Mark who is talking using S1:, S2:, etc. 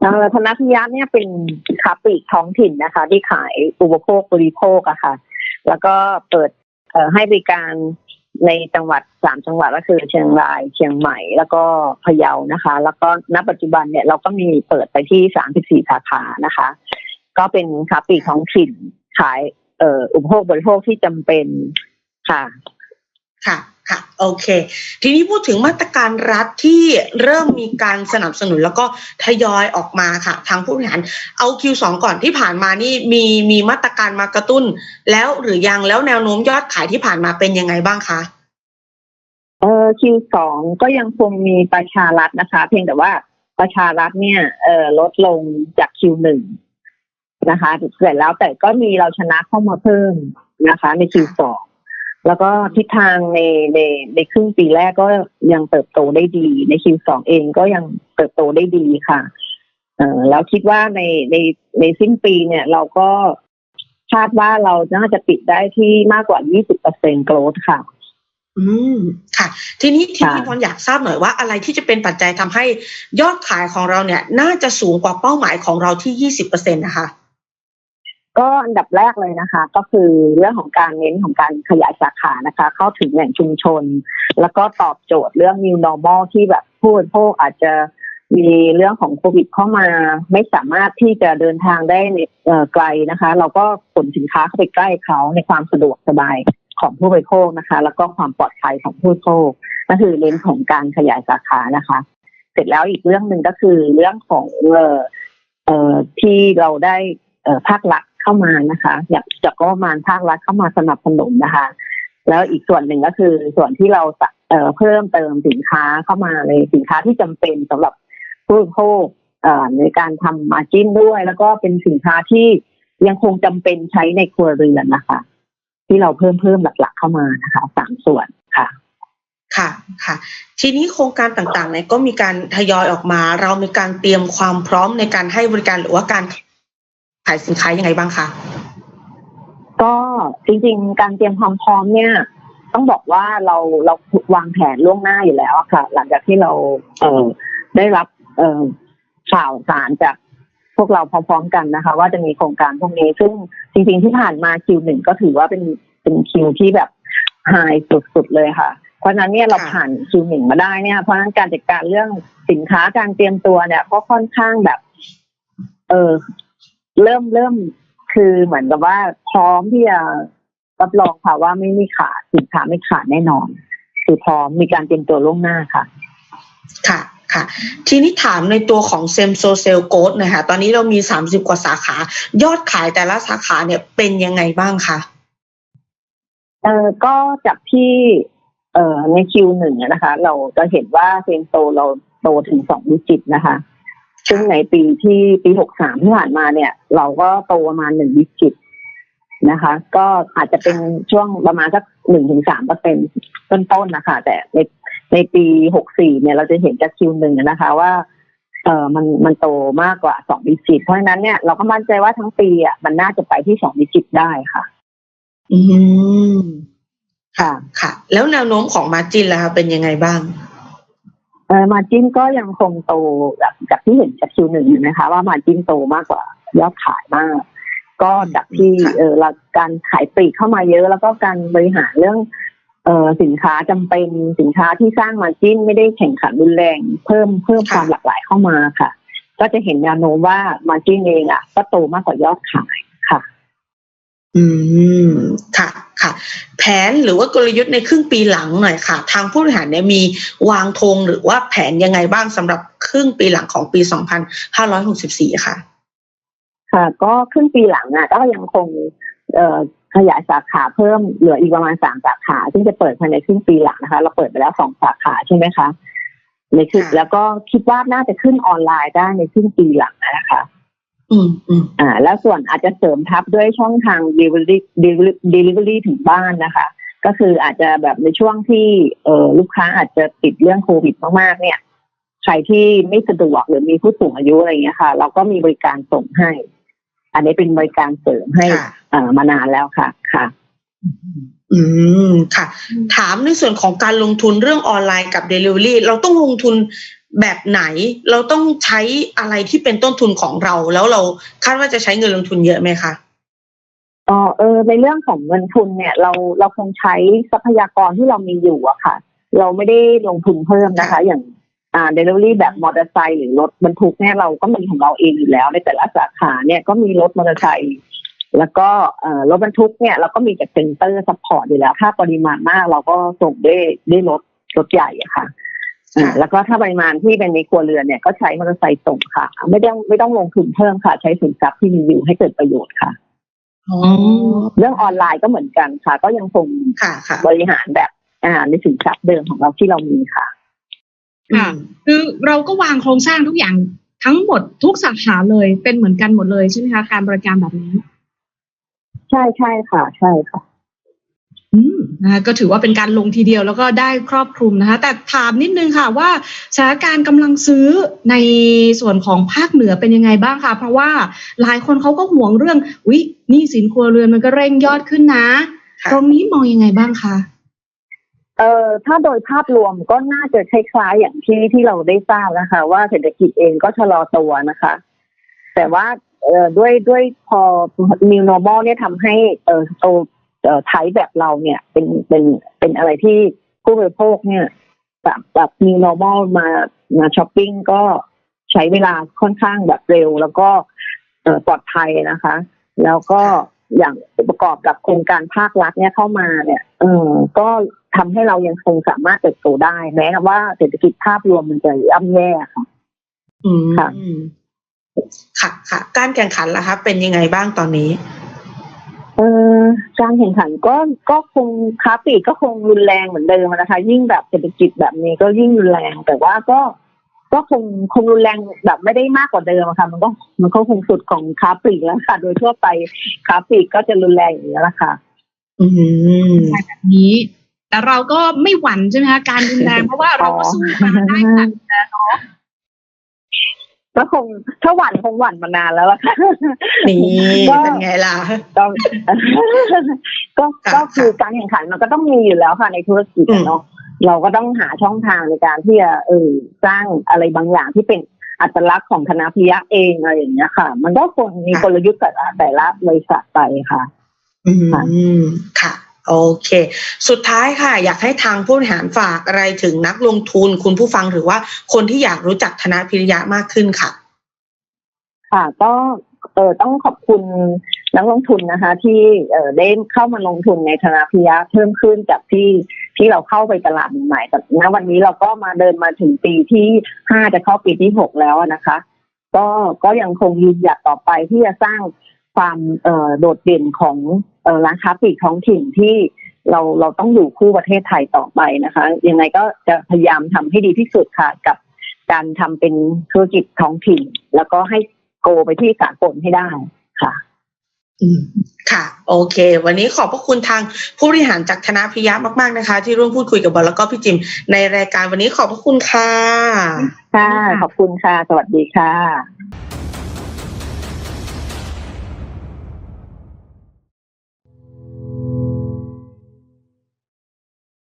S1: เอ่อธนพิยะเนี่ยเป็นค้าปลีกท้องถิ่นนะคะ ที่ขายอุปโภคบริโภคอะค่ะ แล้วก็เปิดให้บริการในจังหวัดสามจังหวัดก็คือเชียงรายเชียงใหม่แล้วก็พะเยานะคะ แล้วก็ณปัจจุบันเนี่ยเราก็มีเปิดไปที่สามสิบสี่สาขานะคะ ก็เป็นค้าปลีกท้องถิ่นขายอุปโภคบริโภคที่จำเป็นค่ะ
S2: ค่ะ ค่ะโอเค ทีนี้พูดถึงมาตรการรัฐที่เริ่มมีการสนับสนุนแล้วก็ทยอยออกมาค่ะ ทางผู้บริหารเอา Q2 ก่อนที่ผ่านมานี่มีมีมาตรการมากระตุ้น แล้วหรือยังแล้วแนวโน้มยอดขายที่ผ่านมาเป็นยังไงบ้างคะ
S1: เออ Q2 ก็ยังคงมีประชารัฐนะคะ เพียงแต่ว่าประชารัฐเนี่ยเออลดลงจาก Q1 นะคะเสร็จแล้วแต่ก็มีเราชนะเข้ามาเพิ่มนะคะ ใน Q2 แล้วก็ทิศทางในในในครึ่งปีแรกก็ยังเติบโตได้ดี ใน Q2 เองก็ยังเติบโตได้ดีค่ะเออแล้วคิดว่าในในในสิ้นปีเนี่ยเราก็คาดว่าเราน่าจะปิดได้ที่มากกว่า 20%โกรธค่ะ
S2: อืม ค่ะ ทีนี้ที
S1: ค่ะ
S2: นี้พรอยากทราบหน่อยว่าอะไรที่จะเป็นปัจจัยทำให้ยอดขายของเราเนี่ย น่าจะสูงกว่าเป้าหมายของเราที่ยี่สิบเปอร์เซ็นต์นะคะ
S1: ก็อันดับแรกเลยนะคะ ก็คือเรื่องของการเน้นของการขยายสาขานะคะ เข้าถึงแหล่งชุมชน แล้วก็ตอบโจทย์เรื่อง new normal ที่แบบผู้บริโภคอาจจะมีเรื่องของโควิดเข้ามา ไม่สามารถที่จะเดินทางได้ไกลนะคะ เราก็ขนสินค้าเข้าไปใกล้เขาในความสะดวกสบายของผู้บริโภคนะคะ แล้วก็ความปลอดภัยของผู้บริโภคก็คือเน้นของการขยายสาขานะคะ เสร็จแล้วอีกเรื่องหนึ่งก็คือเรื่องของเอ่อที่เราได้ภาครัฐ เข้ามานะคะ อยากจากก็ประมาณภาครัฐเข้ามาสนับสนุนนะคะ แล้วอีกส่วนหนึ่งก็คือส่วนที่เราเอ่อเพิ่มเติมสินค้าเข้ามาในสินค้าที่จำเป็นสำหรับผู้บริโภคเอ่อในการทำมาจิ้นด้วย แล้วก็เป็นสินค้าที่ยังคงจำเป็นใช้ในครัวเรือนนะคะ ที่เราเพิ่มเพิ่มหลัก ๆ เข้ามานะคะสามส่วนค่ะ
S2: ค่ะค่ะ ทีนี้โครงการต่างๆเนี่ยก็มีการทยอยออกมา เรามีการเตรียมความพร้อมในการให้บริการหรือว่าการ ขายสินค้ายังไงบ้างคะ
S1: ก็จริงๆ การเตรียมความพร้อมเนี่ย ต้องบอกว่าเราเราวางแผนล่วงหน้าอยู่แล้วค่ะ หลังจากที่เราเอ่อได้รับเออข่าวสารจากพวกเราพร้อมๆกันนะคะ ว่าจะมีโครงการพวกนี้ ซึ่งจริงๆที่ผ่านมาคิวหนึ่งก็ถือว่าเป็นเป็นคิวที่แบบไฮสุดๆเลยค่ะ เพราะฉะนั้นเนี่ยเราผ่านคิวหนึ่งมาได้เนี่ยเพราะฉะนั้นการจัดการเรื่องสินค้าการเตรียมตัวเนี่ยก็ค่อนข้างแบบ เออ เริ่มเริ่มคือเหมือนกับว่าพร้อมที่จะรับรองค่ะว่าไม่มีขาดสินค้าไม่ขาดแน่นอน คือพร้อมมีการเตรียมตัวล่วงหน้าค่ะ
S2: ค่ะค่ะ ทีนี้ถามในตัวของเซมโซเซลโกดนะคะตอนนี้เรามีสามสิบกว่าสาขา ยอดขายแต่ละสาขาเนี่ยเป็นยังไงบ้างคะ
S1: เออก็จากที่เอ่อในคิวหนึ่งนะคะ เราจะเห็นว่าเซนโตเราโตถึงสองดิจิตนะคะ ซึ่งในปีที่ปีหกสามที่ผ่านมาเนี่ย เราก็โตประมาณหนึ่งดิจิตนะคะ ก็อาจจะเป็นช่วงประมาณสักหนึ่งถึงสามเปอร์เซ็นต้นๆนะคะ แต่ในในปีหกสี่เนี่ยเราจะเห็นจากคิวหนึ่งนะคะว่าเออมันมันโตมากกว่าสองดิจิตเพราะฉะนั้นเนี่ยเราก็มั่นใจว่าทั้งปีอะมันน่าจะไปที่สองดิจิตได้ค่ะ
S2: อืมค่ะค่ะ แล้วแนวโน้มของมาจินล่ะคะเป็นยังไงบ้าง
S1: เออมาจิ้นก็ยังคงโตจากจากที่เห็นจากคิวหนึ่งอยู่นะคะ ว่ามาจิ้นโตมากกว่ายอดขายมาก ก็จากที่
S2: ค่ะ
S1: เออเราการขายปลีกเข้ามาเยอะ แล้วก็การบริหารเรื่องเออสินค้าจำเป็นสินค้าที่สร้างมาจิ้นไม่ได้แข่งขันรุนแรง เพิ่มเพิ่มความหลากหลายเข้ามาค่ะ ก็จะเห็นแนวโน้มว่ามาจิ้นเองอะ ก็โตมากกว่ายอดขายค่ะ
S2: อืมค่ะ ค่ะ แผนหรือว่ากลยุทธ์ในครึ่งปีหลังหน่อยค่ะ ทางผู้บริหารเนี่ยมีวางธงหรือว่าแผนยังไงบ้างสำหรับครึ่งปีหลังของปี 2564 ค่ะ
S1: ค่ะ ก็ครึ่งปีหลังอะก็ยังคงเอ่อขยายสาขาเพิ่มเหลืออีกประมาณสามสาขา ซึ่งจะเปิดภายในครึ่งปีหลังนะคะ เราเปิดไปแล้วสองสาขาใช่ไหมคะในครึ่ง
S2: ค่ะ
S1: แล้วก็คิดว่าน่าจะขึ้นออนไลน์ได้ในครึ่งปีหลังนะคะ
S2: อืมอืม
S1: อ่า แล้วส่วนอาจจะเสริมทับด้วยช่องทาง delivery delivery delivery ถึงบ้านนะคะ ก็คืออาจจะแบบในช่วงที่เออลูกค้าอาจจะติดเรื่องโควิดมากๆ เนี่ย ใครที่ไม่สะดวกหรือมีผู้สูงอายุอะไรอย่างเงี้ยค่ะ เราก็มีบริการส่งให้ อันนี้เป็นบริการเสริมให้
S2: ค่ะ
S1: เอ่อมานานแล้วค่ะ ค่ะ
S2: อืมค่ะ ถามในส่วนของการลงทุนเรื่องออนไลน์กับ Delivery เราต้องลงทุน แบบไหนเราต้องใช้อะไรที่เป็นต้นทุนของเรา แล้วเราคาดว่าจะใช้เงินลงทุนเยอะไหมคะ
S1: อ๋อเออในเรื่องของเงินทุนเนี่ย เราเราคงใช้ทรัพยากรที่เรามีอยู่อะค่ะ เราไม่ได้ลงทุนเพิ่มนะคะ อย่างอ่าเดลิเวอรี่แบบมอเตอร์ไซค์หรือรถบรรทุกเนี่ยเราก็มีของเราเองอยู่แล้ว ในแต่ละสาขาเนี่ยก็มีรถมอเตอร์ไซค์แล้วก็เอ่อรถบรรทุกเนี่ยเราก็มีจากเซ็นเตอร์ซัพพอร์ตอยู่แล้ว ถ้าปริมาณมากเราก็ส่งด้วยด้วยรถรถใหญ่อะค่ะอ่า
S2: ค่ะ
S1: แล้วก็ถ้าปริมาณที่เป็นในครัวเรือนเนี่ยก็ใช้มอเตอร์ไซค์ส่งค่ะ ไม่ต้องไม่ต้องลงทุนเพิ่มค่ะ ใช้สินทรัพย์ที่มีอยู่ให้เกิดประโยชน์ค่ะ
S2: อ๋อ
S1: เรื่องออนไลน์ก็เหมือนกันค่ะ ก็ยังคง
S2: ค่ะค่ะ
S1: บริหารแบบอ่าในสินทรัพย์เดิมของเราที่เรามีค่ะ
S3: ค่ะ คือเราก็วางโครงสร้างทุกอย่างทั้งหมดทุกสาขาเลยเป็นเหมือนกันหมดเลยใช่ไหมคะการบริการแบบนี้
S1: ใช่ใช่ค่ะ ใช่ค่ะ
S3: อืม นะคะก็ถือว่าเป็นการลงทีเดียวแล้วก็ได้ครอบคลุมนะคะ แต่ถามนิดนึงค่ะว่าสถานการณ์กำลังซื้อในส่วนของภาคเหนือเป็นยังไงบ้างคะเพราะว่าหลายคนเขาก็ห่วงเรื่องวิหนี้สินครัวเรือนมันก็เร่งยอดขึ้นนะ
S2: ค่ะ
S3: ตรงนี้มองยังไงบ้างคะ
S1: เอ่อถ้าโดยภาพรวมก็น่าจะคล้ายๆอย่างที่ที่เราได้ทราบนะคะ ว่าเศรษฐกิจเองก็ชะลอตัวนะคะ แต่ว่าเอ่อด้วยด้วยพอ new normal เนี่ยทำให้เอ่อ โตเอ่อไทยแบบเราเนี่ยเป็นเป็นเป็นอะไรที่ผู้บริโภคเนี่ยแบบแบบ new normal มามาช้อปปิ้งก็ใช้เวลาค่อนข้างแบบเร็ว แล้วก็เอ่อปลอดภัยนะคะ แล้วก็อย่างประกอบกับโครงการภาครัฐเนี่ยเข้ามาเนี่ยเออก็ทำให้เรายังคงสามารถเติบโตได้แม้ว่าเศรษฐกิจภาพรวมมันจะย่ำแย่ค่ะ
S2: อืม
S1: ค่ะ
S2: ค่ะค่ะ การแข่งขันล่ะคะ เป็นยังไงบ้างตอนนี้
S1: เออการแข่งขันก็ก็คงค้าปลีกก็คงรุนแรงเหมือนเดิมนะคะ ยิ่งแบบเศรษฐกิจแบบนี้ก็ยิ่งรุนแรง แต่ว่าก็ก็คงคงรุนแรงแบบไม่ได้มากกว่าเดิมค่ะ มันก็มันก็คงสุดของค้าปลีกแล้วค่ะ โดยทั่วไปค้าปลีกก็จะรุนแรงอย่างนี้แหละค่ะ
S2: อืม
S3: แบบนี้แต่เราก็ไม่หวั่นใช่ไหมคะการรุนแรงเพราะว่าเราก็สู้มาได้ขนาดนี้แล้วเนาะ
S1: ก็คงถ้าหวั่นคงหวั่นมานานแล้วล่ะค่ะ
S2: นี่
S1: ก็
S2: เป็นไงล่ะ
S1: ก็ก็
S2: ค่ะ
S1: ก็คือการแข่งขันมันก็ต้องมีอยู่แล้วค่ะในธุรกิจอะเนาะเราก็ต้องหาช่องทางในการที่จะเออสร้างอะไรบางอย่างที่เป็นอัตลักษณ์ของคณะพิยะเองอะไรอย่างเงี้ยค่ะ มันก็คงมีกลยุทธ์แต่ละแต่ละบริษัทไปค่ะ
S2: อืมค่ะ โอเค สุดท้ายค่ะ อยากให้ทางผู้บริหารฝากอะไรถึงนักลงทุนคุณผู้ฟังหรือว่าคนที่อยากรู้จักธนาพิริยะมากขึ้นค่ะ
S1: ค่ะก็เออต้องขอบคุณนักลงทุนนะคะ ที่เออได้เข้ามาลงทุนในธนาพิยะเพิ่มขึ้นจากที่ที่เราเข้าไปตลาดใหม่แต่ณวันนี้เราก็มาเดินมาถึงปีที่ห้าจะเข้าปีที่หกแล้วนะคะ ก็ก็ยังคงยืนหยัดต่อไปที่จะสร้างความเออโดดเด่นของ ร้านค้าปลีกท้องถิ่นที่เราเราต้องอยู่คู่ประเทศไทยต่อไปนะคะ ยังไงก็จะพยายามทำให้ดีที่สุดค่ะกับการทำเป็นธุรกิจท้องถิ่น แล้วก็ให้โกไปที่สากลให้ได้ค่ะ
S2: อืมค่ะ โอเค วันนี้ขอบพระคุณทางผู้บริหารจากธนาพิยะมากๆนะคะ ที่ร่วมพูดคุยกับบอลแล้วก็พี่จิม ในรายการวันนี้ขอบพระคุณค่ะ
S1: ค่ะ ขอบคุณค่ะ สวัสดีค่ะ